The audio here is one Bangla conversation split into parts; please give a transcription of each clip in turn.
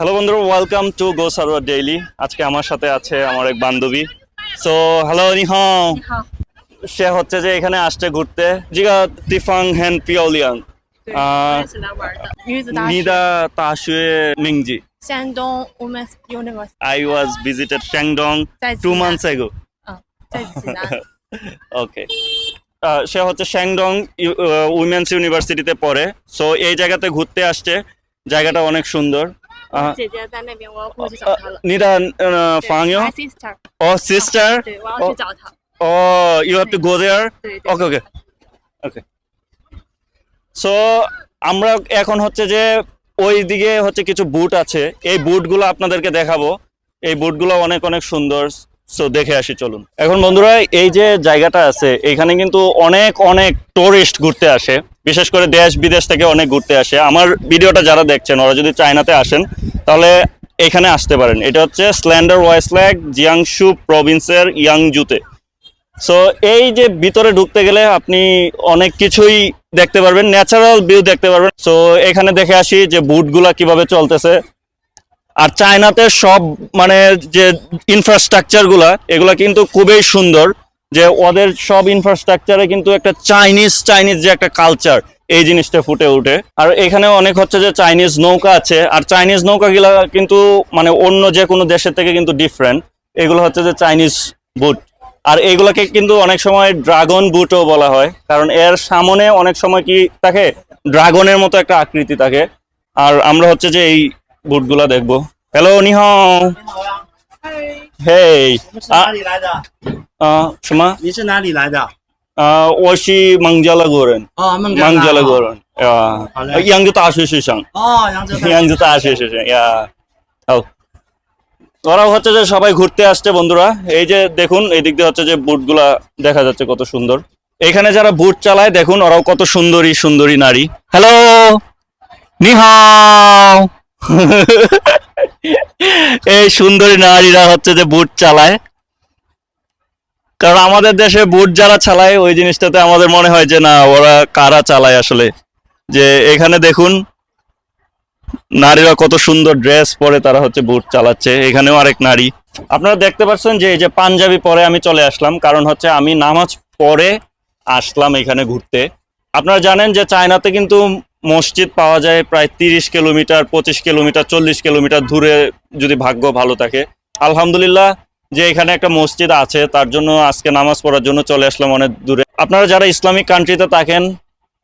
হ্যালো বন্ধুরা welcome to go server daily আজকে আমার সাথে আছে আমার এক বান্ধবী। সো হ্যালো নিহ সে হচ্ছে যে এখানে আসছে ঘুরতে। জিগা তিফাং হ্যান পিওলিয়াং নিদা তাশুয়ে মিংজি Shandong Women's university I was visited Shandong two months ago. Okay uh, সে হচ্ছে শ্যাংডং উইমেন্স ইউনিভার্সিটিতে পড়ে। সো এই জায়গাতে ঘুরতে আসছে। জায়গাটা অনেক সুন্দর। 我 আহ, 姐姐在那边，我要过去找 আহ, 她了。 Nida 对 ফাংয়ো My sister， O sister 对，我要去找她。 oh you have to go there 对对。 okay okay okay so আমরা এখন হচ্ছে যে ওই দিকে হচ্ছে কিছু বুট আছে এই বুটগুলো আপনাদেরকে দেখাবো এই বুটগুলো অনেক অনেক সুন্দর সো দেখে আসি, চলুন। এখন বন্ধুরা, এই যে জায়গাটা আছে, এখানে কিন্তু অনেক অনেক টুরিস্ট ঘুরতে আসে। বিশেষ করে দেশ বিদেশ থেকে অনেক ঘুরতে আসে। আমার ভিডিওটা যারা দেখছেন, ওরা যদি চায়নাতে আসেন, তাহলে এখানে আসতে পারেন। এটা হচ্ছে স্ল্যান্ডার ওয়াইসল্যাক জিয়াংশু প্রভিন্সের ইয়াংজুতে সো এই যে ভিতরে ঢুকতে গেলে আপনি অনেক কিছুই দেখতে পারবেন ন্যাচারাল ভিউ দেখতে পারবেন। সো এখানে দেখে আসি যে বুটগুলা কীভাবে চলতেছে। আর চায়নাতে সব মানে যে ইনফ্রাস্ট্রাকচারগুলা, এগুলা কিন্তু খুবই সুন্দর। যে ওদের সব ইনফ্রাস্ট্রাকচারে কিন্তু একটা চাইনিজ চাইনিজ যে একটা কালচার এই জিনিসটা ফুটে ওঠে আর এখানে অনেক হচ্ছে যে চাইনিজ নৌকা আছে, আর চাইনিজ নৌকাগুলা কিন্তু মানে অন্য যে কোনো দেশের থেকে কিন্তু ডিফারেন্ট এগুলো হচ্ছে যে চাইনিজ বুট আর এগুলোকে কিন্তু অনেক সময় ড্রাগন বুটও বলা হয়, কারণ এর সামনে অনেক সময় কি থাকে? ড্রাগনের মতো একটা আকৃতি থাকে। আর আমরা হচ্ছে যে এই বুটগুলা দেখবো হ্যালো নিহ 嘿 你是哪里来的？ আহ什么 你是哪里来的？ আহ我是孟加拉国人哦，孟加拉。孟加拉国人啊好嘞扬州大学学生哦，扬州大。 ইয়াংজু তা আসে এসেছে ইয়া ও ওরাও হচ্ছে যে সবাই ঘুরতে আসছে বন্ধুরা এই যে দেখুন এই দিক দিয়ে হচ্ছে যে বুটগুলা দেখা যাচ্ছে কত সুন্দর এখানে যারা বুট চালায় দেখুন ওরাও কত সুন্দরী সুন্দরী নারী হ্যালো নিহাও এই সুন্দরী নারীরা হচ্ছে যে বুট চালায়। কারণ আমাদের দেশে বুট যারা চালায়, ওই জিনিসটাতে আমাদের মনে হয় যে না, ওরা কারা চালায় আসলে? যে এখানে দেখুন, নারীরা কত সুন্দর ড্রেস পরে তারা হচ্ছে বুট চালাচ্ছে। এখানেও আরেক নারী। আপনারা দেখতে পাচ্ছেন যে এই যে পাঞ্জাবি পরে আমি চলে আসলাম, কারণ হচ্ছে আমি নামাজ পরে আসলাম এখানে ঘুরতে। আপনারা জানেন যে চায়নাতে কিন্তু মসজিদ পাওয়া যায় প্রায় তিরিশ কিলোমিটার, পঁচিশ কিলোমিটার, চল্লিশ কিলোমিটার দূরে যদি ভাগ্য ভালো থাকে। আলহামদুলিল্লাহ যে এখানে একটা মসজিদ আছে, তার জন্য আজকে নামাজ পড়ার জন্য চলে আসলাম অনেক দূরে। আপনারা যারা ইসলামিক কান্ট্রিতে থাকেন,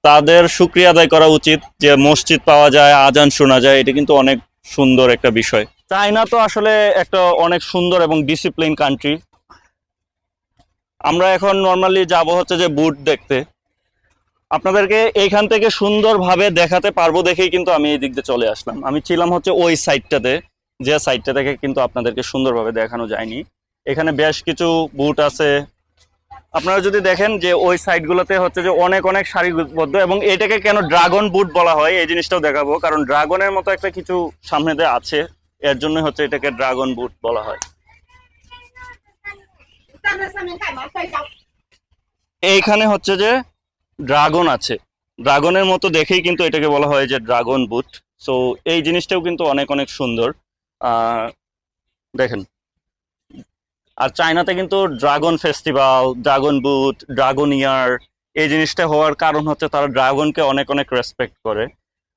তাদের শুক্রিয়া আদায় করা উচিত যে মসজিদ পাওয়া যায়, আজান শোনা যায়, এটা কিন্তু অনেক সুন্দর একটা বিষয়। চায়না তো আসলে একটা অনেক সুন্দর এবং ডিসিপ্লিন কান্ট্রি আমরা এখন নর্মালি যাব হচ্ছে যে বুট দেখতে। আপনাদেরকে এইখান থেকে সুন্দরভাবে দেখাতে পারব দেখেই কিন্তু আমি এই দিক দিয়ে চলে আসলাম। আমি ছিলাম হচ্ছে ওই সাইডটাতে, যে সাইডটা থেকে কিন্তু আপনাদেরকে সুন্দরভাবে দেখানো যায়নি। এখানে বেশ কিছু বুট আছে। আপনারা যদি দেখেন যে ওই সাইডগুলোতে হচ্ছে যে অনেক অনেক সারিবদ্ধ এবং এটাকে কেন ড্রাগন বুট বলা হয়, এই জিনিসটাও দেখাবো। কারণ ড্রাগনের মতো একটা কিছু সামনেতে আছে, এর জন্য হচ্ছে এটাকে ড্রাগন বুট বলা হয়। এইখানে হচ্ছে যে ড্রাগন আছে। ড্রাগনের মতো দেখেই কিন্তু এটাকে বলা হয় যে ড্রাগন বুট। সো এই জিনিসটাও কিন্তু অনেক অনেক সুন্দর। দেখেন। আর চায়নাতে কিন্তু dragon festival dragon boat, dragon year, এই জিনিসটা হওয়ার কারণ হচ্ছে তারা ড্রাগনকে অনেক অনেক রেসপেক্ট করে।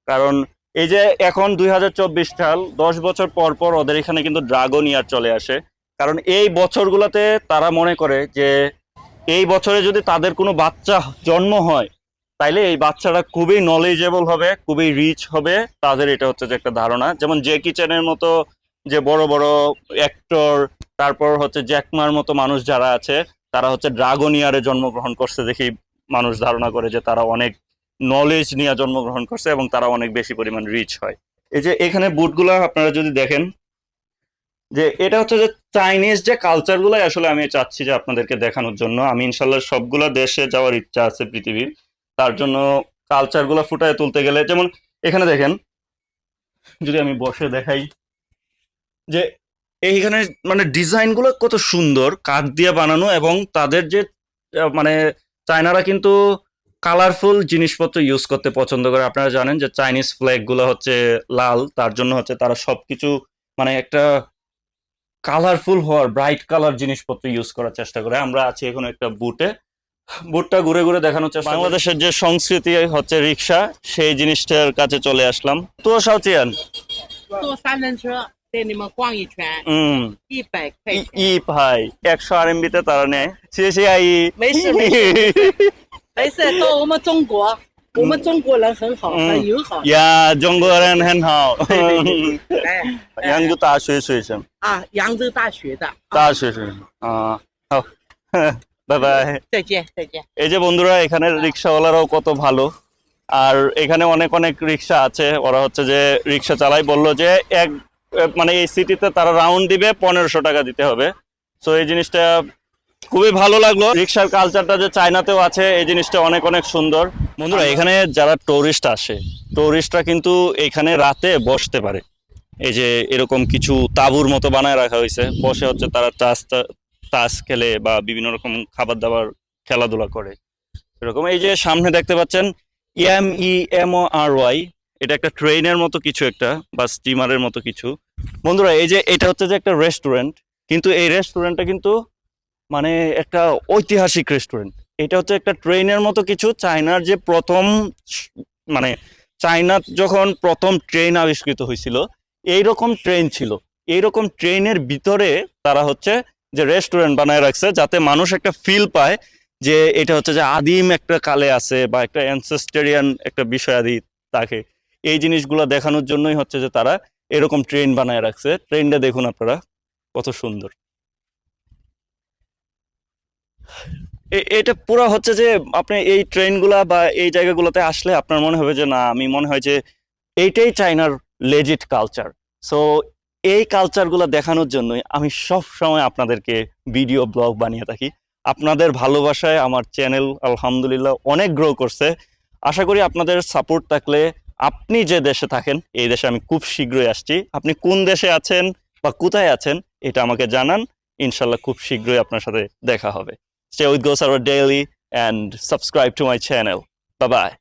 কারণ এই যে এখন দুই হাজার চব্বিশ সাল, দশ বছর পর পর ওদের এখানে কিন্তু ড্রাগন ইয়ার চলে আসে। কারণ এই বছরগুলোতে তারা মনে করে যে এই বছরে যদি তাদের কোনো বাচ্চা জন্ম হয়, তাইলে এই বাচ্চারা খুবই নলেজেবল হবে, খুবই রিচ হবে। তাদের এটা হচ্ছে যে একটা ধারণা। যেমন জেকি চ্যানের মতো যে বড় বড় অ্যাক্টর তারপর হচ্ছে জ্যাকমার মতো মানুষ যারা আছে, তারা হচ্ছে ড্রাগন ইয়ারে জন্মগ্রহণ করছে দেখেই মানুষ ধারণা করে যে তারা অনেক নলেজ নিয়ে জন্মগ্রহণ করছে এবং তারা অনেক বেশি পরিমাণ রিচ হয়। এই যে এখানে বুটগুলা আপনারা যদি দেখেন যে এটা হচ্ছে যে চাইনিজ যে কালচারগুলো আসলে আমি চাচ্ছি যে আপনাদেরকে দেখানোর জন্য। আমি ইনশাল্লাহ সবগুলা দেশে যাওয়ার ইচ্ছা আছে পৃথিবীর। তার জন্য কালচারগুলো ফুটায় তুলতে গেলে যেমন এখানে দেখেন, যদি আমি বসে দেখাই যে এইখানে মানে ডিজাইনগুলো কত সুন্দর, কাঠ দিয়ে বানানো এবং তাদের যে মানে চায়নারা কিন্তু কালারফুল জিনিসপত্র ইউজ করতে পছন্দ করে। আপনারা জানেন যে চাইনিজ ফ্ল্যাগগুলো হচ্ছে লাল, তার জন্য হচ্ছে তারা সবকিছু মানে একটা কালারফুল হওয়ার ব্রাইট কালার জিনিসপত্র ইউজ করার চেষ্টা করে আমরা আছি এখন একটা বুটে বুটটা ঘুরে ঘুরে দেখানোর চেষ্টা বাংলাদেশের যে সংস্কৃতি হচ্ছে রিক্সা সেই জিনিসটার কাছে চলে আসলাম তো সাউচিয়ান 坐三轮车带你们逛一圈， হুম 一百块 ই 钱。 ই ভাই একশো আর এমবিতে তারা নেয় সে সে আই 没事没事没事，到我们中国， 我们中国人很好，嗯很友好。 ইয়া জঙ্গলেন হেন হাও 哎 ইয়াংজু তা শুয়ে শুয়েছেন 啊，扬州大学的。 তা শুয়ে শুয়ে আহ বাই বাই 再见再见。 এই যে বন্ধুরা এখানে রিক্সাওয়ালারাও কত ভালো আর এখানে অনেক অনেক রিক্সা আছে ওরা হচ্ছে যে রিক্সা চালাই বললো যে এক মানে এই সিটিতে তারা রাউন্ড দিবে পনেরোশো টাকা দিতে হবে সো এই জিনিসটা খুবই ভালো লাগল। রিক্সার কালচারটা যে চায়নাতেও আছে এই জিনিসটা অনেক অনেক সুন্দর। বন্ধুরা এখানে যারা টুরিস্ট আসে টুরিস্টরা কিন্তু এখানে রাতে বসতে পারে। এই যে এরকম কিছু তাঁবুর মতো বানায় রাখা হয়েছে। বসে হচ্ছে তারা চাষ তাস খেলে বা বিভিন্ন রকম খাবার দাবার খেলাধুলা করে। এরকম এই যে সামনে দেখতে পাচ্ছেন M E M O R Y এটা একটা ট্রেনের মতো কিছু একটা বা স্টিমারের মতো কিছু। বন্ধুরা এই যে এটা হচ্ছে যে একটা রেস্টুরেন্ট কিন্তু এই রেস্টুরেন্টটা কিন্তু মানে একটা ঐতিহাসিক রেস্টুরেন্ট এটা হচ্ছে একটা ট্রেনের মতো কিছু, চায়নার যে প্রথম মানে চায়না যখন প্রথম ট্রেন আবিষ্কৃত হয়েছিল, এইরকম ট্রেন ছিল। এইরকম ট্রেনের ভিতরে তারা হচ্ছে যে রেস্টুরেন্ট বানায় রাখছে, যাতে মানুষ একটা ফিল পায় যে এটা হচ্ছে যে আদিম একটা কালে আছে বা একটা অ্যানসেস্টেরিয়ান একটা বিষয় আদি তাকে এই জিনিসগুলো দেখানোর জন্যই হচ্ছে যে তারা এরকম ট্রেন বানায় রাখছে। ট্রেনটা দেখুন আপনারা, কত সুন্দর। এটা পুরো হচ্ছে যে আপনি এই ট্রেনগুলা বা এই জায়গাগুলোতে আসলে আপনার মনে হবে যে, না, আমি মনে হয় যে এইটাই চাইনার লেজিট কালচার সো এই কালচারগুলো দেখানোর জন্যই আমি সব সময় আপনাদেরকে ভিডিও ব্লগ বানিয়ে থাকি। আপনাদের ভালোবাসায় আমার চ্যানেল আলহামদুলিল্লাহ অনেক গ্রো করছে। আশা করি আপনাদের সাপোর্ট থাকলে আপনি যে দেশে থাকেন, এই দেশে আমি খুব শীঘ্রই আসছি। আপনি কোন দেশে আছেন বা কোথায় আছেন, এটা আমাকে জানান। ইনশাল্লাহ খুব শীঘ্রই আপনার সাথে দেখা হবে। Stay with Ghost Hour Daily and subscribe to my channel. Bye bye.